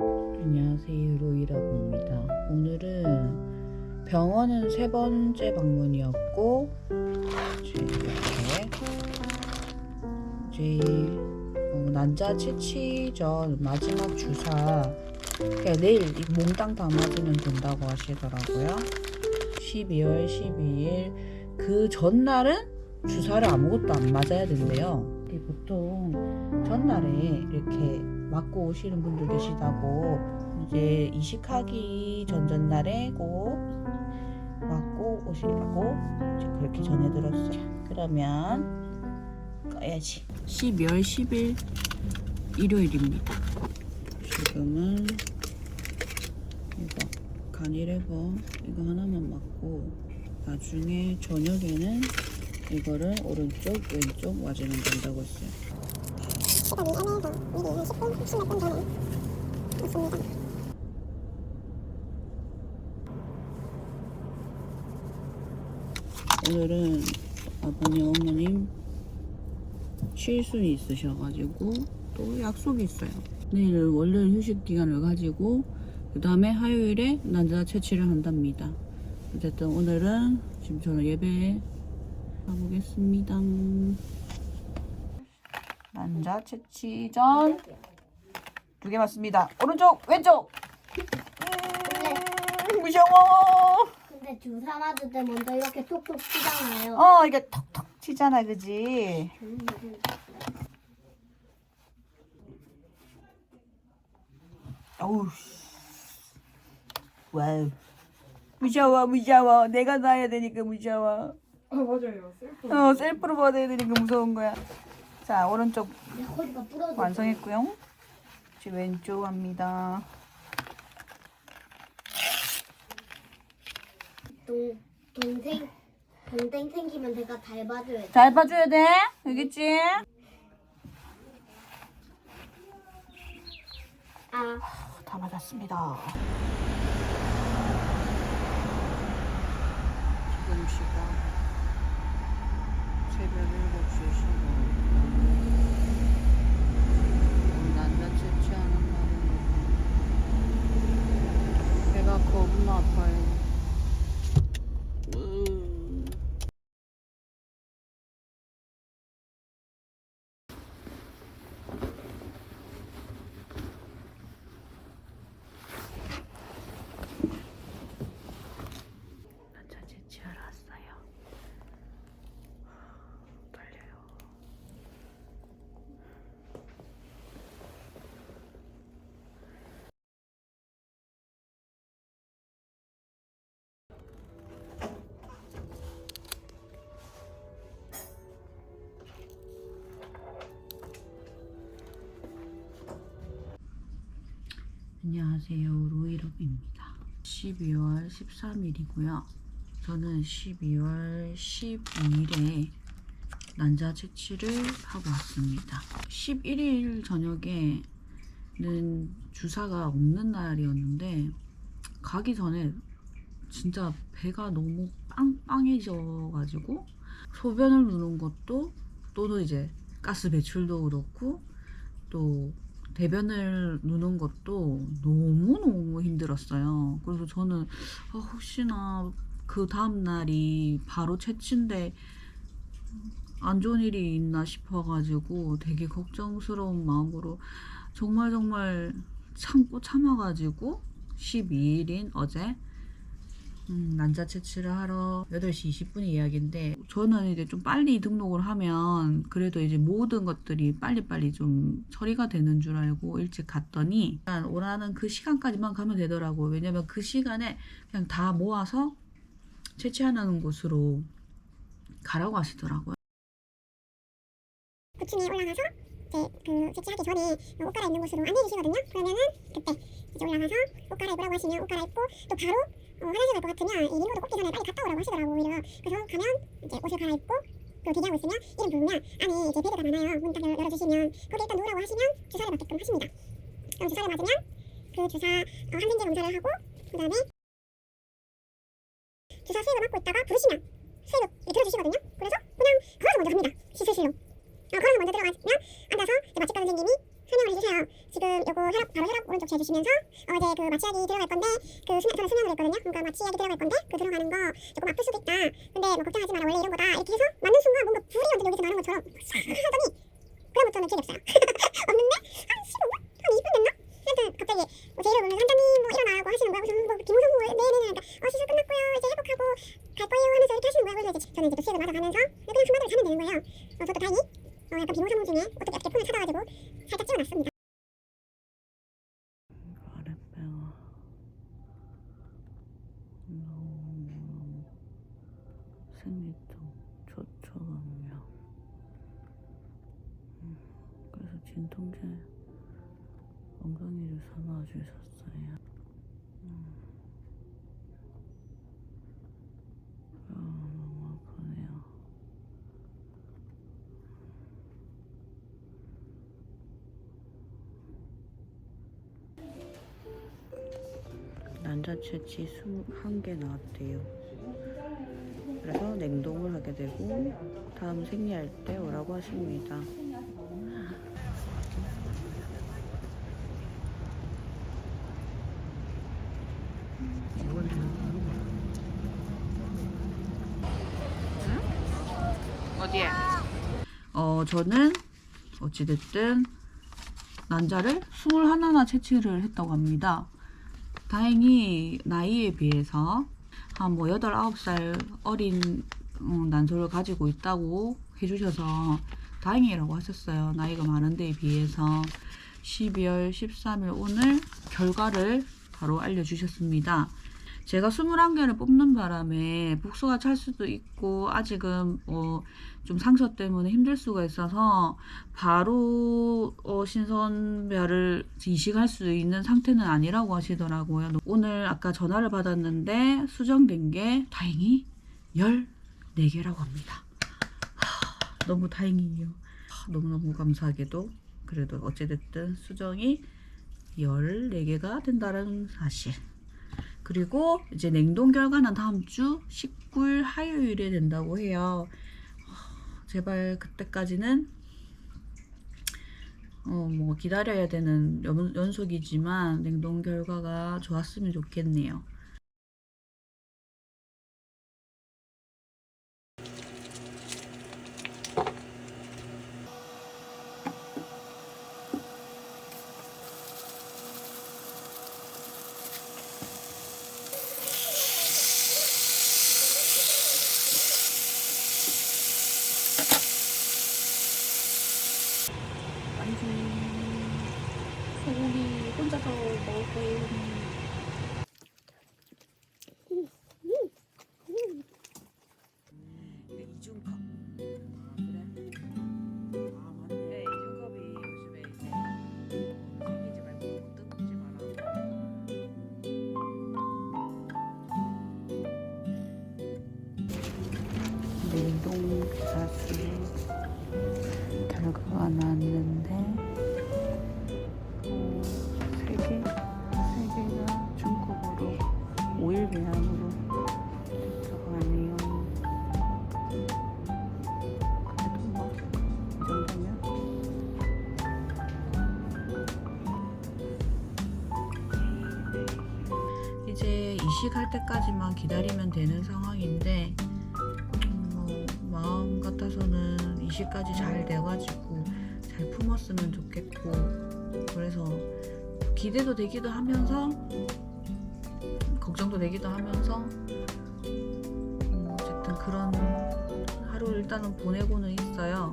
안녕하세요 로이라고입니다. 오늘은 병원은 세 번째 방문이었고 이제 이렇게 이제 어, 난자 채취 전 마지막 주사 그러니까 내일 이 몽땅 다 맞으면 된다고 하시더라고요. 12월 12일 그 전날은 주사를 아무것도 안 맞아야 된대요. 보통 전날에 이렇게 맞고 오시는 분들 계시다고 이제 이식하기 전전날에 꼭 맞고 오시라고 그렇게 전해 들었어요. 그러면 꺼야지. 12월 10일 일요일입니다. 지금은 이거 간이레버 이거 하나만 맞고 나중에 저녁에는 이거를 오른쪽 왼쪽 맞으면 된다고 했어요. 시간이 애매해서 미리 한 10분, 혹시 몇분 전에 왔습니다. 오늘은 아버님 어머님 쉴순이 있으셔가지고 또 약속이 있어요. 내일 원래 휴식 기간을 가지고 그 다음에 화요일에 난자 채취를 한답니다. 어쨌든 오늘은 지금 저는 예배 가보겠습니다. 난자 채취 전 두 개 맞습니다. 오른쪽 왼쪽 음, 무서워. 근데 주사 맞을 때 먼저 이렇게 톡톡 치잖아요. 어 이게 톡톡 치잖아 그지? 어우 와우 무서워 무서워 내가 놔야 되니까 무서워 아 맞아요. 셀프. 어 셀프로 받아야 되니까 무서운 거야 자 오른쪽 내 허리가 부러져. 완성했고요 이제 왼쪽 합니다 동 동생 동생 생기면 내가 잘 봐줘야 돼. 잘 봐줘야 돼 알겠지? 아 다 맞았습니다 지금 시각 새벽 7시 15분 안녕하세요. 로이럽입니다. 12월 13일이고요. 저는 12월 12일에 난자 채취를 하고 왔습니다. 11일 저녁에는 주사가 없는 날이었는데 가기 전에 진짜 배가 너무 빵빵해져 가지고 소변을 누는 것도 또는 이제 가스 배출도 그렇고 또 대변을 누는 것도 너무너무 힘들었어요. 그래서 저는 아, 혹시나 그 다음날이 바로 채취인데 안 좋은 일이 있나 싶어가지고 되게 걱정스러운 마음으로 정말 정말 참고 참아가지고 12일인 어제 음, 난자 채취를 하러 8시 20분 예약인데 저는 이제 좀 빨리 등록을 하면 그래도 이제 모든 것들이 빨리빨리 좀 처리가 되는 줄 알고 일찍 갔더니 그냥 원하는 그 시간까지만 가면 되더라고요. 왜냐면 그 시간에 그냥 다 모아서 채취하는 곳으로 가라고 하시더라고요. 부층에 올라가서 이제 그 채취하기 전에 옷 갈아입는 곳으로 안내해 주시거든요. 그러면은 그때 이제 올라가서 옷 갈아입으라고 하시면 옷 갈아입고 또 바로 어, 화장실 갈 것 같으면 이 림보드 꽂기 전에 빨리 갔다 오라고 하시더라고 오히려. 그래서 가면 이제 옷을 갈아입고 또 대기하고 있으면 이름 부르면 안에 이제 베드가 많아요. 문 딱 열어주시면 거기 일단 누우라고 하시면 주사를 맞게끔 하십니다. 그럼 주사를 맞으면 그 주사 어, 항생제 검사를 하고 그 다음에 주사 수액을 맞고 있다가 부르시면 수액을 들어주시거든요. 그래서 그냥 걸어서 먼저 갑니다. 시술실로. 어, 걸어서 먼저 들어가면 앉아서 마취과 선생님이 설명을 해주세요. 지금 요거 혈압 바로 혈압 오른쪽 재주시면서 어제 그 마취약이 들어갈 건데 그 수면 저는 수면을 했거든요. 그러니까 마취약이 들어갈 건데 그 들어가는 거 조금 아플 수도 있다. 근데 뭐 걱정하지 마라 원래 이런 거다 이렇게 해서 맞는 순간 뭔가 불이 완전 여기서 나는 것처럼 싹 하더니 그다음부터는 기억이 없어요. 없는데 한 15분? 한 20분 됐나? 하여튼 갑자기 뭐 제 이름 보면서 한장님 뭐 일어나라고 하시는 거야. 무슨 뭐 김우성 뭐 네네네 그러니까 어 시술 끝났고요 이제 회복하고 갈 거예요 하면서 이렇게 하시는 거야. 그래서 이제 저는 이제 또 수액을 맞아가면서 그냥 한마디를 자면 되는 거예요. 어, 저도 다행히 어, 약간 비몽사몽 중에 어떻게 어떻게 폰을 찾아가지고 살짝 찍어놨습니다. 아랫배가 너무 생리통 초초감이야. 음, 그래서 진통제 엉덩이를 사놔 주셨어요. 음. 아, 너무 아프네요. 난자채치 21개 나왔대요. 그래서 냉동을 하게 되고 다음 생리할 때 오라고 하십니다. 어디에? 어 저는 어찌됐든 난자를 21나 채취를 했다고 합니다. 다행히 나이에 비해서 한뭐 8, 9살 어린 어, 난소를 가지고 있다고 해주셔서 다행이라고 하셨어요. 나이가 많은 데에 비해서 12월 13일 오늘 결과를 바로 알려주셨습니다. 제가 21개를 뽑는 바람에 복수가 찰 수도 있고 아직은 어, 좀 상처 때문에 힘들 수가 있어서 바로 어, 신선별을 이식할 수 있는 상태는 아니라고 하시더라고요. 오늘 아까 전화를 받았는데 수정된 게 다행히 14개라고 합니다. 하, 너무 다행이에요. 하, 너무너무 감사하게도 그래도 어찌됐든 수정이 14개가 된다는 사실. 그리고 이제 냉동 결과는 다음 주 19일 화요일에 된다고 해요. 어, 제발 그때까지는 어 뭐 기다려야 되는 연, 연속이지만 냉동 결과가 좋았으면 좋겠네요. 소고기 혼자서 먹을 거예요. 이중컵. 아 그래? 아 맞네. 이중컵이 요즘에 이제 생기지 말고 너무 뜨겁지 마라. 냉동 자수 결과가 나왔는데 이식할 때까지만 기다리면 되는 상황인데, 음, 뭐, 마음 같아서는 이식까지 잘 돼가지고 잘 품었으면 좋겠고, 그래서 기대도 되기도 하면서 걱정도 되기도 하면서 음, 어쨌든 그런 하루 일단은 보내고는 있어요.